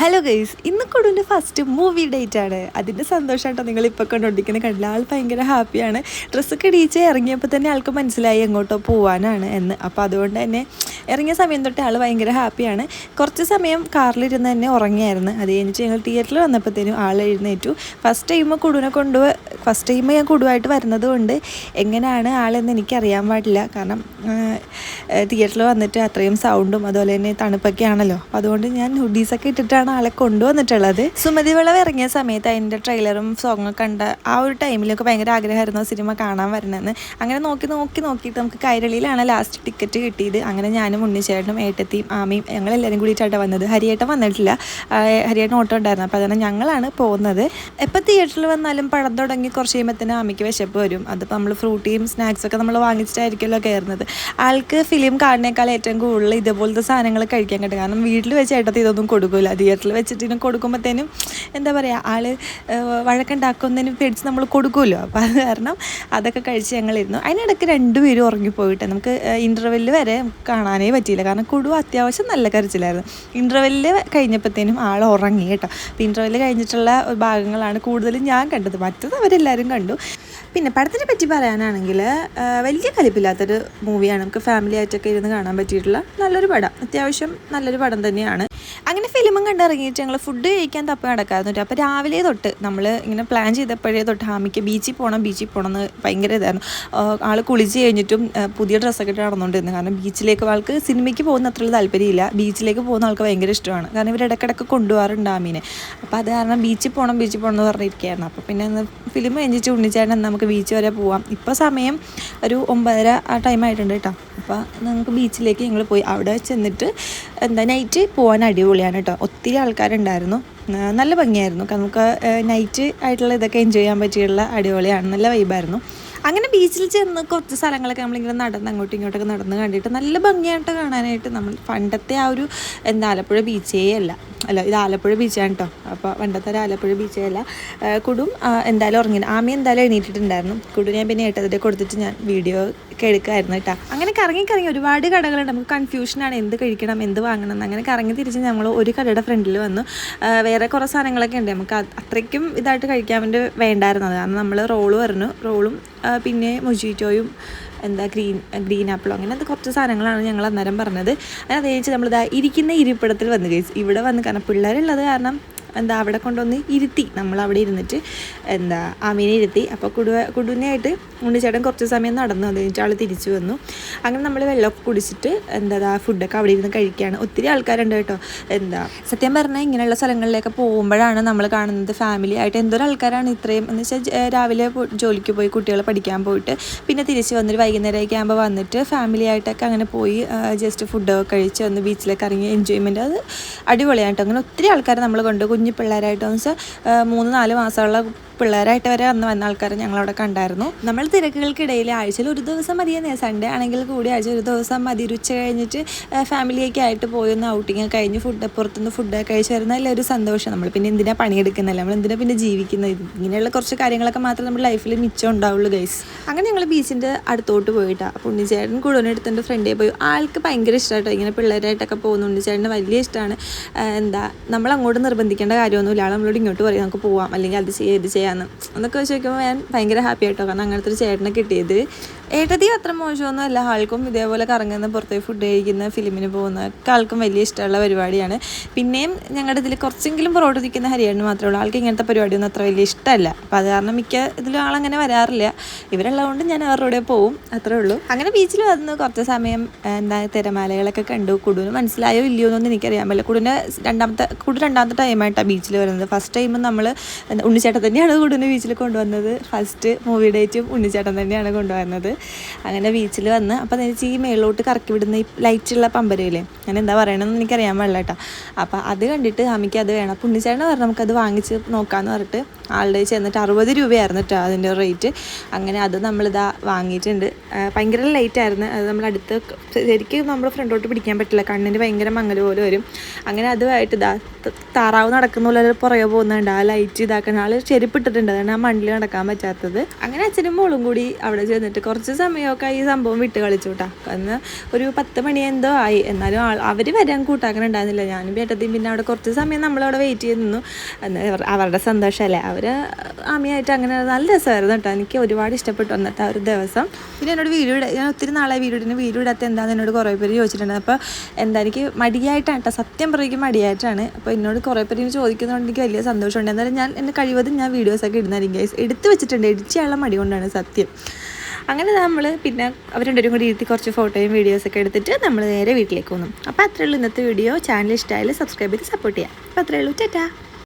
Hello guys ഇന്ന് കൊടുവിന്റെ first movie date ആണ്. അതിന്റെ സന്തോഷമായിട്ടോ നിങ്ങൾ ഇപ്പോൾ കണ്ടുകൊണ്ടിരിക്കുന്നത്. കണ്ടില്ല ആൾ ഭയങ്കര ഹാപ്പിയാണ് ഡ്രസ്സൊക്കെ ഇടിച്ച് ഇറങ്ങിയപ്പോൾ തന്നെ ആൾക്ക് മനസ്സിലായി എങ്ങോട്ടോ പോവാനാണ് എന്ന്. അപ്പോൾ അതുകൊണ്ട് തന്നെ ഇറങ്ങിയ സമയം തൊട്ട് ആൾ ഭയങ്കര ഹാപ്പിയാണ്. കുറച്ച് സമയം കാറിലിരുന്ന് തന്നെ ഉറങ്ങിയായിരുന്നു. അത് കഴിഞ്ഞിട്ട് ഞങ്ങൾ തിയേറ്ററിൽ വന്നപ്പോഴത്തേനും ആൾ എഴുന്നേറ്റു. ഫസ്റ്റ് ടൈം കുടുവിനെ കൊണ്ട് ഫസ്റ്റ് ടൈം ഞാൻ കുടുവായിട്ട് വരുന്നത് കൊണ്ട് എങ്ങനെയാണ് ആളെന്ന് എനിക്കറിയാൻ പാടില്ല. കാരണം തിയേറ്ററിൽ വന്നിട്ട് അത്രയും സൗണ്ടും അതുപോലെ തന്നെ തണുപ്പൊക്കെ ആണല്ലോ. അപ്പോൾ അതുകൊണ്ട് ഞാൻ ഹുഡീസൊക്കെ ഇട്ടിട്ടാണ് ആളെ കൊണ്ടുവന്നിട്ടുള്ളത്. സുമതി വിളവ് ഇറങ്ങിയ സമയത്ത് അതിന്റെ ട്രെയിലറും സോങ്ങും കണ്ട ആ ഒരു ടൈമിലൊക്കെ ഭയങ്കര ആഗ്രഹമായിരുന്നു സിനിമ കാണാൻ വരണമെന്ന്. അങ്ങനെ നോക്കി നോക്കി നോക്കിയിട്ട് നമുക്ക് കൈരളിയിലാണ് ലാസ്റ്റ് ടിക്കറ്റ് കിട്ടിയത്. അങ്ങനെ ഞാനും ഉണ്ണിച്ചേട്ടനും ഏട്ടത്തിയും ആമയും ഞങ്ങളെല്ലാവരും കൂടിയിട്ടാണ് വന്നത്. ഹരിയേട്ടൻ വന്നിട്ടില്ല. ഹരിയേട്ടൻ ഓട്ടോ ഉണ്ടായിരുന്നു. അപ്പോൾ അതാണ് ഞങ്ങളാണ് പോകുന്നത്. എപ്പോൾ തിയേറ്ററിൽ വന്നാലും പടം തുടങ്ങി കുറച്ച് കഴിയുമ്പോഴത്തേനും ആമയ്ക്ക് വിശപ്പ് വരും. അതിപ്പോൾ നമ്മൾ ഫ്രൂട്ടിയും സ്നാക്സൊക്കെ നമ്മൾ വാങ്ങിച്ചിട്ടായിരിക്കുമല്ലോ കയറുന്നത്. ആൾക്ക് ഫിലിം കാണുന്നേക്കാൾ ഏറ്റവും കൂടുതൽ ഇതുപോലത്തെ സാധനങ്ങൾ കഴിക്കാൻ കിട്ടും. കാരണം വീട്ടിൽ വെച്ച് ഏട്ടത്തി ഇതൊന്നും കൊടുക്കില്ല തിയേറ്ററിൽ വെച്ചിട്ട് ഇതിന് കൊടുക്കുമ്പോഴത്തേനും എന്താ പറയുക ആൾ വഴക്കുണ്ടാക്കുന്നതിന് പേടിച്ച് നമ്മൾ കൊടുക്കുമല്ലോ അപ്പോൾ അത് കാരണം അതൊക്കെ കഴിച്ച് ഞങ്ങളിരുന്നു. അതിനിടയ്ക്ക് രണ്ടുപേരും ഉറങ്ങിപ്പോയിട്ട്. നമുക്ക് ഇന്റർവെല്ലിൽ വരെ കാണാനേ പറ്റിയില്ല. കാരണം കുടു അത്യാവശ്യം നല്ല കരച്ചിലായിരുന്നു. ഇന്റർവെല്ലിൽ കഴിഞ്ഞപ്പോഴത്തേനും ആൾ ഉറങ്ങി കേട്ടോ. അപ്പോൾ ഇന്റർവെല്ല് കഴിഞ്ഞിട്ടുള്ള ഭാഗങ്ങളാണ് കൂടുതലും ഞാൻ കണ്ടത്. മറ്റത് അവരെല്ലാവരും കണ്ടു. പിന്നെ പടത്തിനെ പറ്റി പറയാനാണെങ്കിൽ വലിയ കലിപ്പില്ലാത്തൊരു മൂവിയാണ് നമുക്ക് ഫാമിലി ആയിട്ടൊക്കെ ഇരുന്ന് കാണാൻ പറ്റിയിട്ടുള്ള നല്ലൊരു പടം. അത്യാവശ്യം നല്ലൊരു പടം തന്നെയാണ്. അങ്ങനെ ഫിലിമും കണ്ടിറങ്ങിയിട്ട് ഞങ്ങൾ ഫുഡ് കഴിക്കാൻ തപ്പ നടക്കാറുണ്ട് അപ്പോൾ രാവിലെ തൊട്ട് നമ്മൾ ഇങ്ങനെ പ്ലാൻ ചെയ്തപ്പോഴേ തൊട്ട് ഹാമിക്ക് ബീച്ചിൽ പോകണം ബീച്ചിൽ പോകണം എന്ന് ഭയങ്കര ഇതായിരുന്നു. ആൾ കുളിച്ച് കഴിഞ്ഞിട്ടും പുതിയ ഡ്രസ്സൊക്കെ ഇട്ട് നടന്നുകൊണ്ടിരുന്നു കാരണം ബീച്ചിലേക്ക് ആൾക്ക് സിനിമയ്ക്ക് പോകുന്ന അത്ര താല്പര്യമില്ല. ബീച്ചിലേക്ക് പോകുന്ന ആൾക്ക് ഭയങ്കര ഇഷ്ടമാണ്. കാരണം ഇവർ ഇടയ്ക്കിടയ്ക്ക് കൊണ്ടുപോകാറുണ്ട് ആമീനെ അപ്പോൾ അത് കാരണം ബീച്ചിൽ പോകണം ബീച്ചിൽ പോകണം എന്ന് പറഞ്ഞിരിക്കുകയായിരുന്നു. അപ്പോൾ പിന്നെ ഫിലിം കഴിഞ്ഞിട്ട് ഉണ്ണിച്ചേട്ടൻ നമുക്ക് ബീച്ച് വരെ പോവാം. ഇപ്പോൾ സമയം ഒരു ഒമ്പതര ആ ടൈം ആയിട്ടുണ്ട് കേട്ടോ അപ്പോൾ നമുക്ക് ബീച്ചിലേക്ക് ഞങ്ങൾ പോയി. അവിടെ ചെന്നിട്ട് എന്താ നൈറ്റ് പോകാൻ അടിപൊളിയാണ് കേട്ടോ. ഒത്തിരി ആൾക്കാരുണ്ടായിരുന്നു. നല്ല ഭംഗിയായിരുന്നു. നമുക്ക് നൈറ്റ് ആയിട്ടുള്ള ഇതൊക്കെ എൻജോയ് ചെയ്യാൻ പറ്റിയുള്ള അടിപൊളിയാണ്. നല്ല വൈബായിരുന്നു അങ്ങനെ ബീച്ചിൽ ചെന്ന് കുറച്ച് സ്ഥലങ്ങളൊക്കെ നമ്മളിങ്ങനെ നടന്ന് അങ്ങോട്ടും ഇങ്ങോട്ടൊക്കെ നടന്ന് കണ്ടിട്ട് നല്ല ഭംഗിയായിട്ട് കാണാനായിട്ട് നമ്മൾ പണ്ടത്തെ ആ ഒരു എന്താ ആലപ്പുഴ ബീച്ചേ അല്ല. അല്ല ഇത് ആലപ്പുഴ ബീച്ചാണ് കേട്ടോ അപ്പോൾ പണ്ടത്തെ ആലപ്പുഴ ബീച്ചല്ല കുടും എന്തായാലും ഉറങ്ങി ആമി എന്തായാലും എണീറ്റിട്ടുണ്ടായിരുന്നു. കുടു ഞാൻ പിന്നെ ഏട്ടതിന്റെ കൊടുത്തിട്ട് ഞാൻ വീഡിയോ ഒക്കെ എടുക്കായിരുന്നു കേട്ടോ അങ്ങനെ കറങ്ങി കറങ്ങി ഒരുപാട് കടകളുണ്ട്. നമുക്ക് കൺഫ്യൂഷനാണ് എന്ത് കഴിക്കണം എന്ത് വാങ്ങണം എന്ന്. അങ്ങനെ കറങ്ങി തിരിച്ച് നമ്മൾ ഒരു കടയുടെ ഫ്രണ്ടിൽ വന്നു. വേറെ കുറേ സാധനങ്ങളൊക്കെ ഉണ്ട്. നമുക്ക് അത് അത്രയ്ക്കും ഇതായിട്ട് കഴിക്കാൻ വേണ്ടി വേണ്ടായിരുന്നത്. കാരണം നമ്മൾ റോൾ പറഞ്ഞു. റോളും പിന്നെ മൊജീറ്റോയും എന്താ ഗ്രീൻ ഗ്രീൻ ആപ്പിളോ അങ്ങനെ എന്താ കുറച്ച് സാധനങ്ങളാണ് ഞങ്ങൾ അന്നേരം പറഞ്ഞത്. അതിനകത്ത് അത് കഴിഞ്ഞ് നമ്മളിതാ ഇരിക്കുന്ന ഇരിപ്പിടത്തിൽ വന്ന് കഴിച്ചു ഇവിടെ വന്ന് കാരണം പിള്ളേരുള്ളത് കാരണം എന്താ അവിടെ കൊണ്ടുവന്ന് ഇരുത്തി. നമ്മൾ അവിടെ ഇരുന്നിട്ട് എന്താ ആമീനെ ഇരുത്തി. അപ്പോൾ കുടുവ കുടുവിനായിട്ട് ഉണ്ണിച്ചേട്ടൻ കുറച്ച് സമയം നടന്നു. അത് കഴിഞ്ഞിട്ട് ആൾ തിരിച്ചു വന്നു. അങ്ങനെ നമ്മൾ വെള്ളമൊക്കെ കുടിച്ചിട്ട് എന്താ ഫുഡൊക്കെ അവിടെ ഇരുന്ന് കഴിക്കുകയാണ്. ഒത്തിരി ആൾക്കാരുണ്ട് കേട്ടോ. എന്താ സത്യം പറഞ്ഞാൽ ഇങ്ങനെയുള്ള സ്ഥലങ്ങളിലേക്ക് പോകുമ്പോഴാണ് നമ്മൾ കാണുന്നത് ഫാമിലി ആയിട്ട്. എന്തോരം ആൾക്കാരാണ് ഇത്രയും. എന്ന് വെച്ചാൽ രാവിലെ ജോലിക്ക് പോയി കുട്ടികളെ പഠിക്കാൻ പോയിട്ട് പിന്നെ തിരിച്ച് വന്നിട്ട് വൈകുന്നേരമൊക്കെ ആകുമ്പോൾ വന്നിട്ട് ഫാമിലി ആയിട്ടൊക്കെ അങ്ങനെ പോയി ജസ്റ്റ് ഫുഡൊക്കെ കഴിച്ച് വന്ന് ബീച്ചിലൊക്കെ ഇറങ്ങി എൻജോയ്മെന്റ് അത് അടിപൊളിയായിട്ട് അങ്ങനെ ഒത്തിരി ആൾക്കാർ നമ്മൾ കൊണ്ട്. കുഞ്ഞു പിള്ളേരായിട്ട് വെച്ചാൽ മൂന്ന് നാല് മാസമുള്ള പിള്ളേരായിട്ട് വരെ അന്ന് വന്ന ആൾക്കാരെ ഞങ്ങളവിടെ കണ്ടായിരുന്നു. നമ്മൾ തിരക്കുകൾക്കിടയിൽ ആഴ്ചയിൽ ഒരു ദിവസം മതിയെന്നേ സൺഡേ ആണെങ്കിൽ കൂടി ആഴ്ച ഒരു ദിവസം മതി. ഉച്ച കഴിഞ്ഞിട്ട് ഫാമിലിയൊക്കെ ആയിട്ട് പോയി ഒന്ന് ഔട്ടിങ് കഴിഞ്ഞ് ഫുഡ് പുറത്തുനിന്ന് ഫുഡൊക്കെ കഴിച്ച് വരുന്നതല്ല ഒരു സന്തോഷം. നമ്മൾ പിന്നെ എന്തിനാ പണിയെടുക്കുന്നില്ല? നമ്മൾ എന്തിനാ പിന്നെ ജീവിക്കുന്നത്? ഇങ്ങനെയുള്ള കുറച്ച് കാര്യങ്ങളൊക്കെ മാത്രമേ നമ്മുടെ ലൈഫിൽ മിച്ചം ഉണ്ടാവുള്ളൂ ഗൈസ് അങ്ങനെ ഞങ്ങൾ ബീച്ചിന്റെ അടുത്തോട്ട് പോയിട്ടാണ് അപ്പോൾ ഉണ്ണിച്ചേട്ടൻ കൂടുതലെടുത്തിന്റെ ഫ്രണ്ടേ പോയി. ആൾക്ക് ഭയങ്കര ഇഷ്ടമായിട്ടോ ഇങ്ങനെ പിള്ളേരായിട്ടൊക്കെ പോകുന്നു ഉണ്ണിച്ചേട്ടന് വലിയ ഇഷ്ടമാണ് എന്താ നമ്മൾ അങ്ങോട്ട് നിർബന്ധിക്കേണ്ട കാര്യമൊന്നുമില്ല. ആൾ നമ്മളോട് ഇങ്ങോട്ട് പറയും നമുക്ക് പോവാം. അല്ലെങ്കിൽ അത് ചെയ്യാം ഇത് ചെയ്യാമെന്ന് എന്നൊക്കെ വെച്ച് നോക്കുമ്പോൾ ഞാൻ ഭയങ്കര ഹാപ്പി ആയിട്ടോ. കാരണം അങ്ങനത്തെ ഒരു ചേട്ടനെ കിട്ടിയത്. ഏട്ടതി അത്ര മോശമൊന്നും അല്ല. ആൾക്കും ഇതേപോലെ കറങ്ങുന്ന പുറത്തേക്ക് ഫുഡ് കഴിക്കുന്ന ഫിലിമിന് പോകുന്ന ആൾക്കും വലിയ ഇഷ്ടമുള്ള പരിപാടിയാണ്. പിന്നെയും ഞങ്ങളുടെ ഇതിൽ കുറച്ചെങ്കിലും നിൽക്കുന്ന ഹരിയാണ് മാത്രമേ ഉള്ളൂ. ആൾക്ക് ഇങ്ങനത്തെ പരിപാടിയൊന്നും അത്ര വലിയ ഇഷ്ടമല്ല. അപ്പം അത് കാരണം മിക്ക ഇതിലും ആളങ്ങനെ വരാറില്ല. ഇവരുള്ളതുകൊണ്ട് ഞാൻ അവരുടെ കൂടെ പോവും. അത്രേ ഉള്ളൂ. അങ്ങനെ ബീച്ചിൽ വന്ന് കുറച്ച് സമയം എന്താ തിരമാലകളൊക്കെ കണ്ടു. കുടുവിന് മനസ്സിലായോ ഇല്ലയോ എന്നൊന്നും എനിക്കറിയാൻ പറ്റില്ല. കുടുവിന്റെ രണ്ടാമത്തെ കുടു രണ്ടാമത്തെ ടൈമായിട്ടാണ് ബീച്ചിൽ വരുന്നത്. ഫസ്റ്റ് ടൈം നമ്മൾ ഉണ്ണിച്ചേട്ടൻ തന്നെയാണ് കുടുവിനെ ബീച്ചിൽ കൊണ്ടുവന്നത്. ഫസ്റ്റ് മൂവി ഡേറ്റും ഉണ്ണിച്ചേട്ടൻ തന്നെയാണ് കൊണ്ടുവന്നത്. അങ്ങനെ ബീച്ചിൽ വന്ന് അപ്പോൾ എനിക്ക് ഈ മേളിലോട്ട് കറക്കി വിടുന്ന ഈ ലൈറ്റുള്ള പമ്പരയില്ലേ അങ്ങനെ എന്താ പറയണമെന്ന് എനിക്കറിയാൻ പാടില്ല കേട്ടോ. അപ്പോൾ അത് കണ്ടിട്ട് അമ്മയ്ക്ക് അത് വേണം. അപ്പോൾ ഉണ്ണിച്ചേട്ടൻ പറഞ്ഞു നമുക്കത് വാങ്ങിച്ച് നോക്കാമെന്ന് പറഞ്ഞിട്ട് ആളുടെ ചെന്നിട്ട് അറുപത് രൂപയായിരുന്നു കേട്ടോ അതിന്റെ റേറ്റ് അങ്ങനെ അത് നമ്മളിതാ വാങ്ങിയിട്ടുണ്ട്. ഭയങ്കര ലൈറ്റായിരുന്നു അത് നമ്മൾ അടുത്ത് ശരിക്കും നമ്മൾ ഫ്രണ്ടോട്ട് പിടിക്കാൻ പറ്റില്ല. കണ്ണിന് ഭയങ്കര മങ്ങൽ പോലെ വരും. അങ്ങനെ അതുമായിട്ട് ഇതാ താറാവ് നടക്കുന്ന പോലെ പുറകെ പോകുന്നുണ്ട്. ആ ലൈറ്റ് ഇതാക്കുന്ന ആൾ ചെരുപ്പിട്ടിട്ടുണ്ട് അതാണ് ആ മണ്ണിൽ നടക്കാൻ പറ്റാത്തത്. അങ്ങനെ അച്ഛനും മോളും കൂടി അവിടെ ചെന്നിട്ട് കുറച്ച് കുറച്ച് സമയമൊക്കെ ഈ സംഭവം വിട്ട് കളിച്ചു കേട്ടോ അന്ന് ഒരു പത്ത് മണി എന്തോ ആയി. എന്നാലും ആൾ അവർ വരാൻ കൂട്ടാക്കണുണ്ടായിരുന്നില്ല ഞാനും ബേട്ടത്തിയും പിന്നെ അവിടെ കുറച്ച് സമയം നമ്മളവിടെ വെയിറ്റ് ചെയ്ത് നിന്നു. അവരുടെ സന്തോഷമല്ലേ അവർ ആമിയായിട്ട് അങ്ങനെ നല്ല രസമായിരുന്നു കേട്ടോ. എനിക്ക് ഒരുപാട് ഇഷ്ടപ്പെട്ടു അന്നത്തെ ആ ഒരു ദിവസം. പിന്നെ എന്നോട് വീഡിയോ ഞാൻ ഒത്തിരി നാളായി വീഡിയോ ഇടുന്ന. വീഡിയോ ഇടാത്ത എന്താണെന്ന് എന്നോട് കുറേ പേര് ചോദിച്ചിട്ടുണ്ട്. അപ്പോൾ എന്താ എനിക്ക് മടിയായിട്ടാണ് കേട്ടോ. സത്യം പറയുക മടിയായിട്ടാണ്. അപ്പോൾ എന്നോട് കുറേ പേര് ചോദിക്കുന്നതുകൊണ്ട് എനിക്ക് വലിയ സന്തോഷമുണ്ട്. എന്നാലും ഞാൻ എന്റെ കഴിവതും ഞാൻ വീഡിയോസൊക്കെ ഇടുന്നതായിരിക്കും എടുത്ത് വെച്ചിട്ടുണ്ട്. എഡിറ്റ് ചെയ്യാനുള്ള മടി കൊണ്ടാണ് സത്യം. അങ്ങനെ നമ്മൾ പിന്നെ അവർ രണ്ടുപേരും കൂടി ഇരുത്തി കുറച്ച് ഫോട്ടോയും വീഡിയോസൊക്കെ എടുത്തിട്ട് നമ്മൾ നേരെ വീട്ടിലേക്ക് വന്നു അപ്പോൾ അത്രയുള്ളൂ ഇന്നത്തെ വീഡിയോ ചാനൽ ഇഷ്ടമായാലും സബ്സ്ക്രൈബ് ചെയ്ത് സപ്പോർട്ട് ചെയ്യാം. അപ്പോൾ അത്രയുള്ളൂ ചേട്ടാ